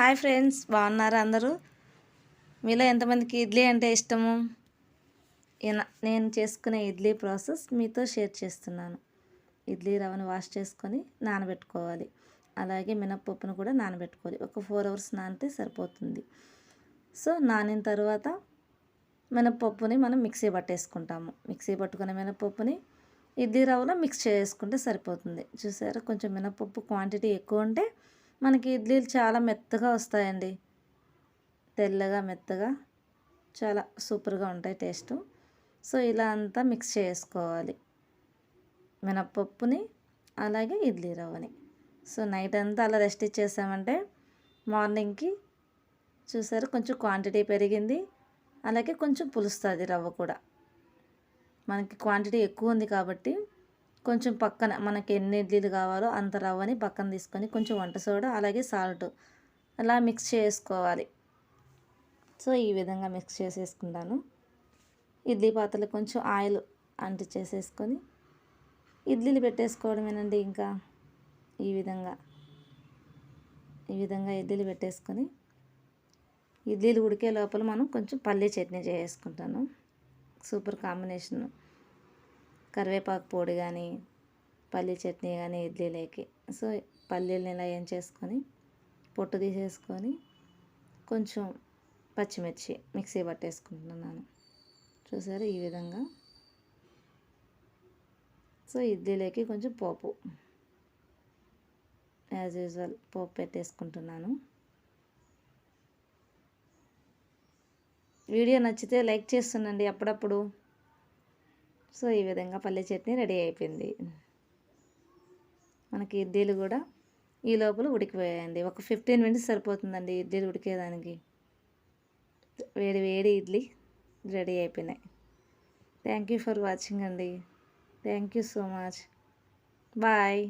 Hi friends బాగున్నారా అందరూ? మీలో ఎంతమందికి ఇడ్లీ అంటే ఇష్టము? నేను చేసుకునే ఇడ్లీ ప్రాసెస్ మీతో షేర్ చేస్తున్నాను. ఇడ్లీ రవ్వను వాష్ చేసుకొని నానబెట్టుకోవాలి. అలాగే మినపప్పును కూడా నానబెట్టుకోవాలి. ఒక ఫోర్ అవర్స్ నానితే సరిపోతుంది. సో నానిన తర్వాత మినప్పప్పుని మనం మిక్సీ పట్టేసుకుంటాము. మిక్సీ పట్టుకున్న మినప్పప్పుని ఇడ్లీ రవ్వలో మిక్స్ చేసుకుంటే సరిపోతుంది. చూసారా? కొంచెం మినపప్పు క్వాంటిటీ ఎక్కువ ఉంటే మనకి ఇడ్లీలు చాలా మెత్తగా వస్తాయండి. తెల్లగా మెత్తగా చాలా సూపర్గా ఉంటాయి టేస్ట్. సో ఇలా అంతా మిక్స్ చేసుకోవాలి. మినప్పప్పుని అలాగే ఇడ్లీ రవ్వని. సో నైట్ అంతా అలా రెస్ట్ ఇచ్చేసామంటే మార్నింగ్కి చూసారు కొంచెం క్వాంటిటీ పెరిగింది. అలాగే కొంచెం పులుస్తుంది రవ్వ కూడా. మనకి క్వాంటిటీ ఎక్కువ ఉంది కాబట్టి కొంచెం పక్కన మనకి ఎన్ని ఇడ్లీలు కావాలో అంత రవ్వని పక్కన తీసుకొని కొంచెం వంట సోడా అలాగే సాల్ట్ అలా మిక్స్ చేసుకోవాలి. సో ఈ విధంగా మిక్స్ చేసేసుకుంటాను. ఇడ్లీ పాత్రలు కొంచెం ఆయిల్ అంటి చేసేసుకొని ఇడ్లీలు పెట్టేసుకోవడమేనండి ఇంకా. ఈ విధంగా ఈ విధంగా ఇడ్లీలు పెట్టేసుకొని ఇడ్లీలు ఉడికే లోపల మనం కొంచెం పల్లీ చట్నీ చేసుకుంటాను. Super combination. కరివేపాకు పొడి కానీ పల్లీ చట్నీ కానీ ఇడ్లీలోకి. సో పల్లీలని ఇలా ఏం చేసుకొని పొట్టు తీసేసుకొని కొంచెం పచ్చిమిర్చి మిక్సీ పట్టేసుకుంటున్నాను. చూసారు ఈ విధంగా? సో ఇడ్లీలోకి కొంచెం పోపు. యాజ్ యూజువల్ పోపు పెట్టేసుకుంటున్నాను. వీడియో నచ్చితే లైక్ చేస్తుండండి అప్పుడప్పుడు. సో ఈ విధంగా పల్లె చట్నీ రెడీ అయిపోయింది. మనకి ఇడ్లీలు కూడా ఈ లోపల ఉడికిపోయాయండి. ఒక ఫిఫ్టీన్ మినిట్స్ సరిపోతుందండి ఇడ్లీలు ఉడికేదానికి. వేడి వేడి ఇడ్లీ రెడీ అయిపోయినాయి. థ్యాంక్ యూ ఫర్ వాచింగ్ అండి. Thank you so much bye